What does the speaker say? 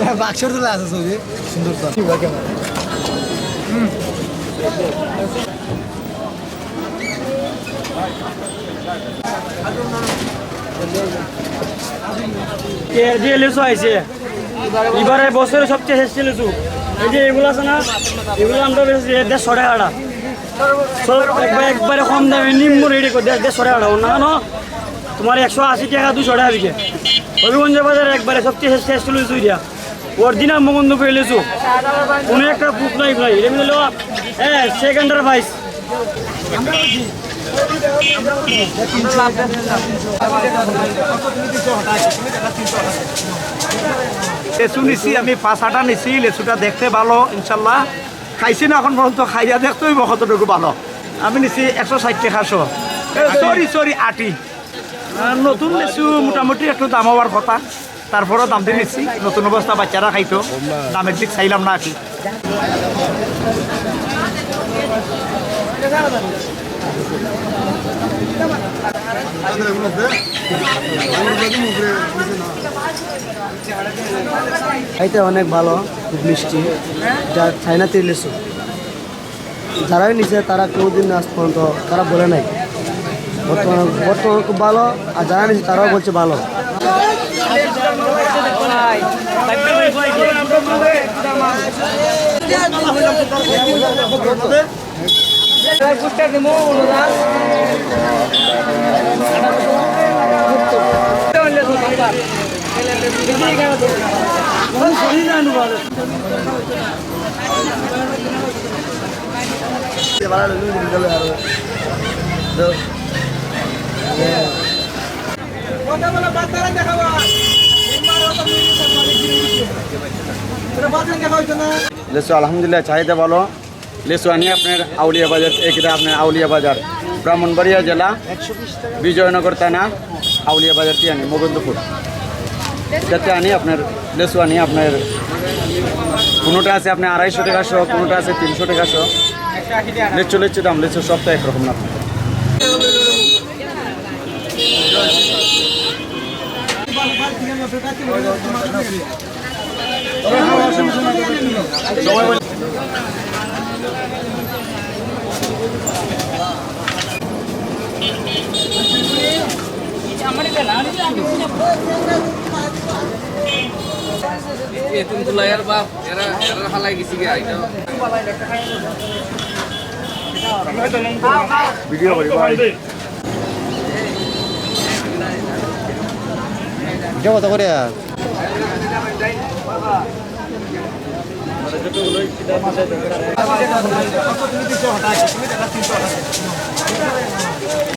বাক্সর তুলে আছে ছবি। সুন্দর তো। কি বাকি আমার যে লিচু আইছে, এবারে বছরের সবচেয়ে শেষ লিচু। এই যে এগুলো আছে না এগুলো আমরা দেড়শো টাকাটা একবার, একবারে কম দামে নিম্ন রেডি করে দেড়শো টাকাটা অন্যান্য তোমার একশো আশি টাকা দুশো টাকা বিকে। হবিগঞ্জ বাজারে একবারে সবচেয়ে শেষ লিচু দিয়া অরিজিনাল মগন্ধ করে কোনো একটা বুক নাই নাই এটা হলো হ্যাঁ সেকেন্ডার ভাইস লেচু নিছি, আমি পাঁচ আটা নিছি, লেচুটা দেখতে ভালো, ইনশাল্লাহ। খাইছি না এখন পর্যন্ত, খাইয়া দেখতেই কতটুকু ভালো। আমি নিছি একশো ষাট টাকাশো সরি সরি আটি। নতুন লেচু মোটামুটি একটু দাম হওয়ার কথা। তারপরেও দাম দিয়ে নিচ্ছি নতুন অবস্থা, বাচ্চারা খাইতো। দামের দিক চাইলাম না কি খাইতে অনেক ভালো, খুব মিষ্টি। যা চাইনা তেল লিচু যারাই নিছে, তারা কোনোদিন আজ পর্যন্ত, তারা বলে নাই। বর্তমান বর্তমান খুব ভালো, আর যারা নিছে, তারাও বলছে ভালো। পুরস্কার দিব অনুদান কথা বাচ্চারা দেখাবা। লেচু আলহামদুলিল্লাহ, চাহিদা ভালো। লেচু আনি আপনার আউলিয়া বাজার এটা আপনার আউলিয়া বাজার। ব্রাহ্মণবাড়িয়া জেলা, বিজয়নগর থানা, আউলিয়া বাজার দিয়ে আনি মুকুন্দপুর যাতে আনি আপনার লেচু আনি আপনার। কোনোটা আছে আপনার আড়াইশো টাকা শো, কোনোটা আছে তিনশো টাকা শো। লেচু লেচু দাম, লেচু সব তো একরকম না। এতিম তুলাইয়ার বাপ এরা এরা হালাই গেছি গে আইটা ভিডিও করি ভাই কত করে তুমি টাকা তিনশো